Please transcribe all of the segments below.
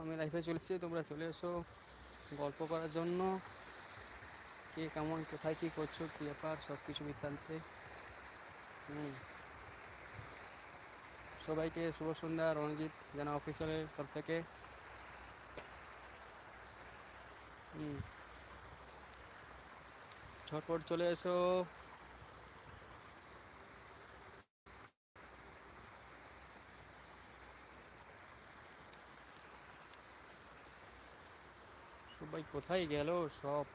আমি লাইফে চলেছি, তোমরা চলে এসো গল্প করার জন্য। কে কেমন, কোথায় কী করছ, কী ব্যাপার সব কিছু বৃত্তান্তে। হুম। সবাইকে শুভ সন্ধ্যা, রণজিৎ, জানা অফিসারের তরফ থেকে। হুম। ঝটপট চলে এসো। সবাই কোথায় গেল সব?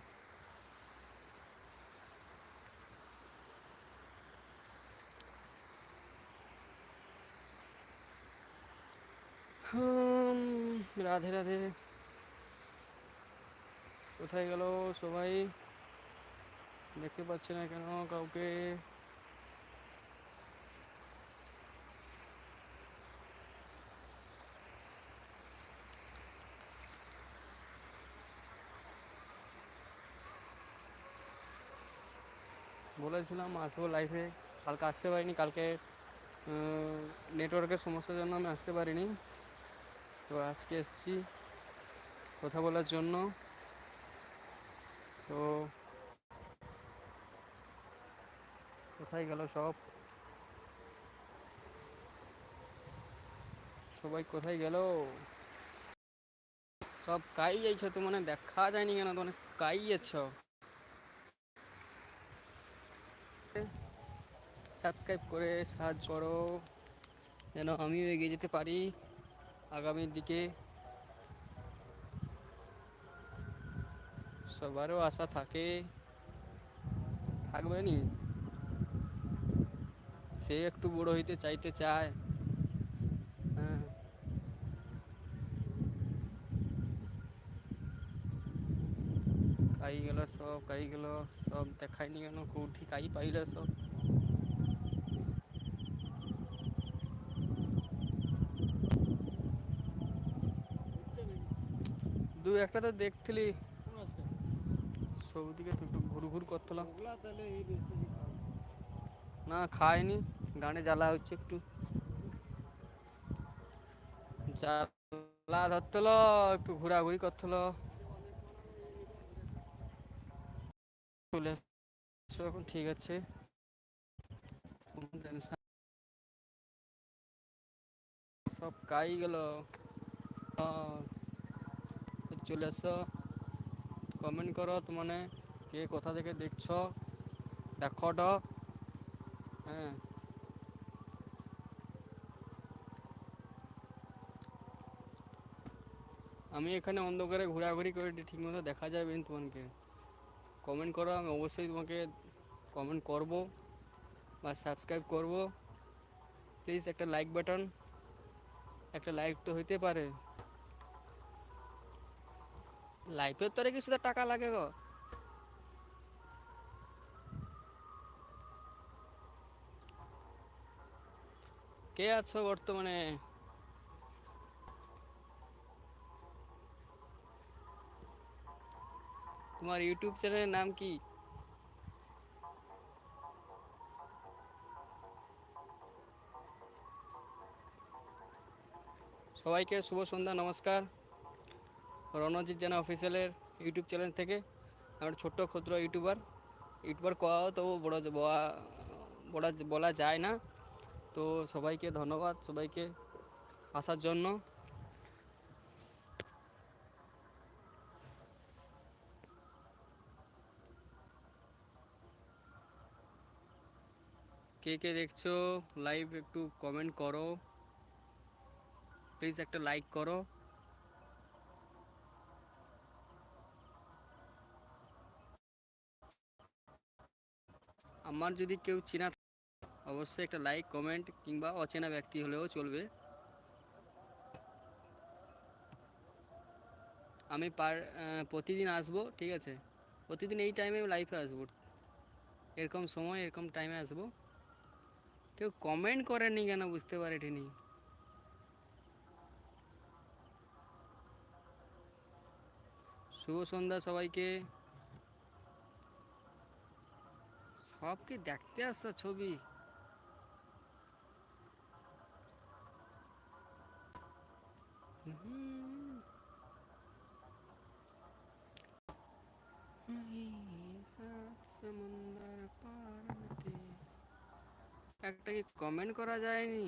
রাধে রাধে। কোথায় গেল সবাই? দেখতে পাচ্ছি না কেন কাউকে। বলেছিলাম আসব লাইফে কালকে আসতে পারিনি, কালকে নেটওয়ার্কের সমস্যার জন্য আমি আসতে পারিনি। তো আজকে এসেছি কথা বলার জন্য। তো কোথায় গেল সব? সবাই কোথায় গেল? সব কাই যাইছো তো মানে দেখা যায়নি কেন? তো মানে কাই যাচ্ছ সাবস্ক্রাইব করে সাহায্য করো, যেন আমিও এগিয়ে যেতে পারি আগামীর দিকে। সবারও আশা থাকে, থাকবে নি? সে একটু বড় হইতে চাইতে চায়। কাই গেল সব কাই গেল সব দেখায়নি কেন কোউঠি কাই পাইলে সব দু একটা তো দেখছিলি সবদিকে তো একটু ঘুর ঘুর করছিলাম না খায়নি গানে জ্বালা হচ্ছে একটু জ্বালা ধরছিল একটু ঘোরাঘুরি করছিল চলে এসো এখন ঠিক আছে। সব কাই গেল? চলে এসো কমেন্ট করো তোমানে, কে কোথা থেকে দেখছ? দেখট হ্যাঁ। আমি এখানে অন্ধকারে ঘোরাঘুরি করে ঠিকমতো দেখা যাবে তোমাকে কমেন্ট করো, আমি অবশ্যই তোমাকে কমেন্ট করব বা সাবস্ক্রাইব করব। প্লিজ একটা লাইক বাটন একটা লাইক তো হইতে পারে। লাইফের তরে তো টাকা লাগে গো? কে আছো বর্তমানে? তোমার ইউটিউব চ্যানেলের নাম কি? সবাইকে শুভ সন্ধ্যা, নমস্কার। রণজিৎ জানা অফিসিয়ালের ইউটিউব চ্যানেল থেকে আমার ছোট্ট ক্ষুদ্র ইউটিউবার। ইউটিউবার কোয়াও তো বড় বলা বলা বলা যায় না। তো সবাইকে ধন্যবাদ, সবাইকে আসার জন্য। কে কে দেখছ লাইভ একটু কমেন্ট করো। প্লিজ একটা লাইক করো। আমার যদি কেউ চেনা অবশ্যই একটা লাইক কমেন্ট কিংবা অচেনা ব্যক্তি হলেও চলবে। আমি পার প্রতিদিন আসব, ঠিক আছে? প্রতিদিন এই টাইমে লাইফে আসব। এরকম সময়, এরকম টাইমে আসব। কেউ কমেন্ট করেনি কেন বুঝতে পারিনি শুভ সন্ধ্যা সবাইকে সবকে দেখতে আসছে ছবি समुंदर पार একটা কি কমেন্ট করা যায়নি?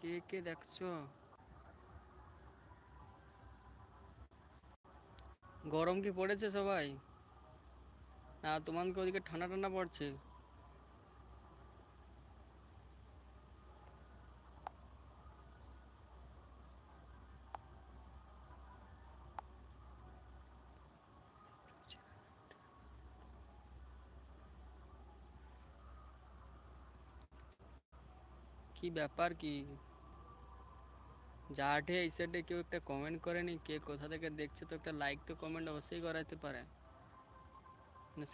কে কে দেখছ? গরম কি পড়েছে সবাই? না তোমাদের ওদিকে ঠান্ডা ঠান্ডা পড়ছে। কি ব্যাপার কি? যাঠে এই সাইডে কেউ একটা কমেন্ট করেনি, কে কোথা থেকে দেখছে তো একটা লাইক তো কমেন্ট অবশ্যই করাতে পারে।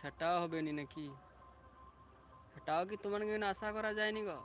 সেটাও হবে নাকি? সেটাও কি তোমার আশা করা যায়নি গো?